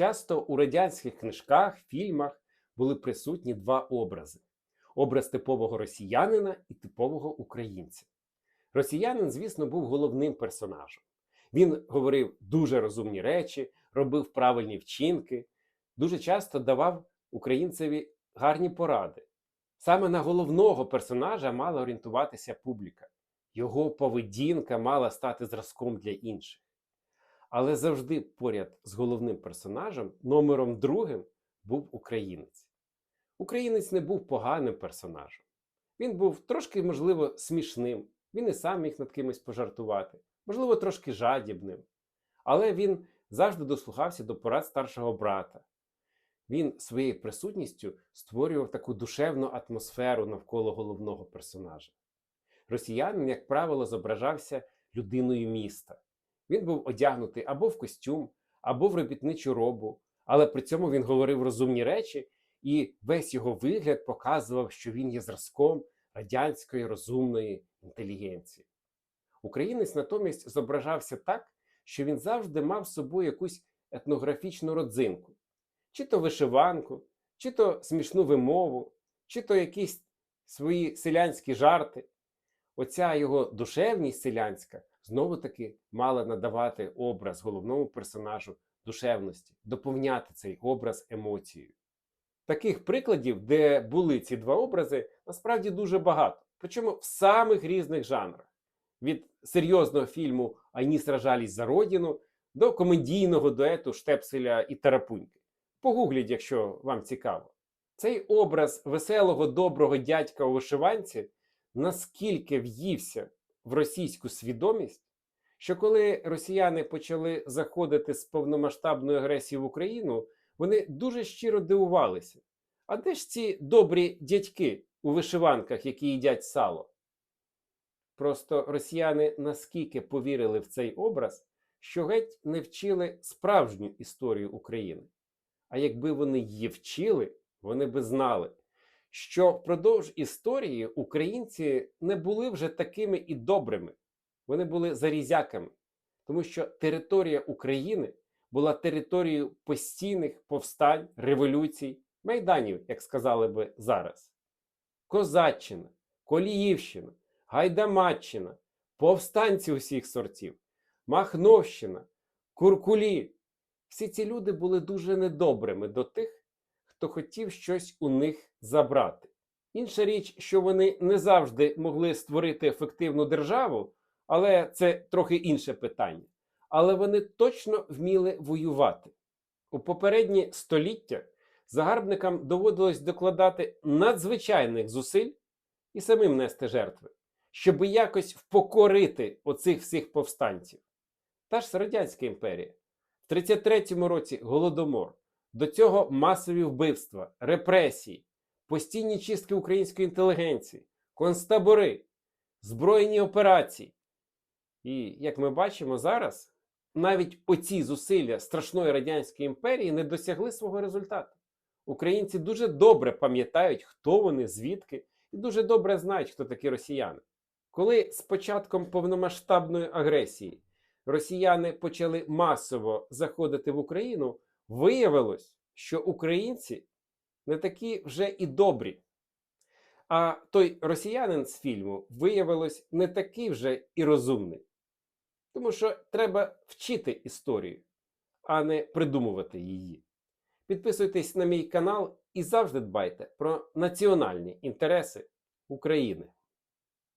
Часто у радянських книжках, фільмах були присутні два образи: образ типового росіянина і типового українця. Росіянин, звісно, був головним персонажем. Він говорив дуже розумні речі, робив правильні вчинки, дуже часто давав українцеві гарні поради. Саме на головного персонажа мала орієнтуватися публіка. Його поведінка мала стати зразком для інших. Але завжди поряд з головним персонажем, номером другим, був українець. Українець не був поганим персонажем. Він був трошки, можливо, смішним, він і сам міг над кимось пожартувати, можливо, трошки жадібним. Але він завжди дослухався до порад старшого брата. Він своєю присутністю створював таку душевну атмосферу навколо головного персонажа. Росіянин, як правило, зображався людиною міста. Він був одягнутий або в костюм, або в робітничу робу, але при цьому він говорив розумні речі, і весь його вигляд показував, що він є зразком радянської розумної інтелігенції. Українець натомість зображався так, що він завжди мав з собою якусь етнографічну родзинку, чи то вишиванку, чи то смішну вимову, чи то якісь свої селянські жарти. Оця його душевність селянська знову таки мала надавати образ головному персонажу душевності, доповняти цей образ емоцією. Таких прикладів, де були ці два образи, насправді дуже багато, причому в самих різних жанрах: від серйозного фільму Айні сражались за родину до комедійного дуету Штепселя і Тарапуньки. Погугліть, якщо вам цікаво. Цей образ веселого доброго дядька у вишиванці наскільки в'ївся в російську свідомість, що коли росіяни почали заходити з повномасштабною агресією в Україну, вони дуже щиро дивувалися. А де ж ці добрі дядьки у вишиванках, які їдять сало? Просто росіяни наскільки повірили в цей образ, що геть не вчили справжню історію України. А якби вони її вчили, вони би знали, що впродовж історії українці не були вже такими і добрими, вони були зарізяками, тому що територія України була територією постійних повстань, революцій, майданів, як сказали би зараз. Козаччина, Коліївщина, Гайдамаччина, повстанці усіх сортів, Махновщина, Куркулі. Всі ці люди були дуже недобрими до тих, хто хотів щось у них забрати. Інша річ, що вони не завжди могли створити ефективну державу, але це трохи інше питання. Але вони точно вміли воювати. У попередні століття загарбникам доводилось докладати надзвичайних зусиль і самим нести жертви, щоб якось впокорити оцих всіх повстанців. Та ж Радянська імперія. В 33-му році голодомор, до цього масові вбивства, репресії, постійні чистки української інтелігенції, концтабори, збройні операції. І як ми бачимо зараз, навіть оці зусилля страшної радянської імперії не досягли свого результату. Українці дуже добре пам'ятають, хто вони, звідки, і дуже добре знають, хто такі росіяни. Коли з початком повномасштабної агресії росіяни почали масово заходити в Україну, виявилось, що українці не такі вже і добрі. А той росіянин з фільму виявилось не такий вже і розумний. Тому що треба вчити історію, а не придумувати її. Підписуйтесь на мій канал і завжди дбайте про національні інтереси України.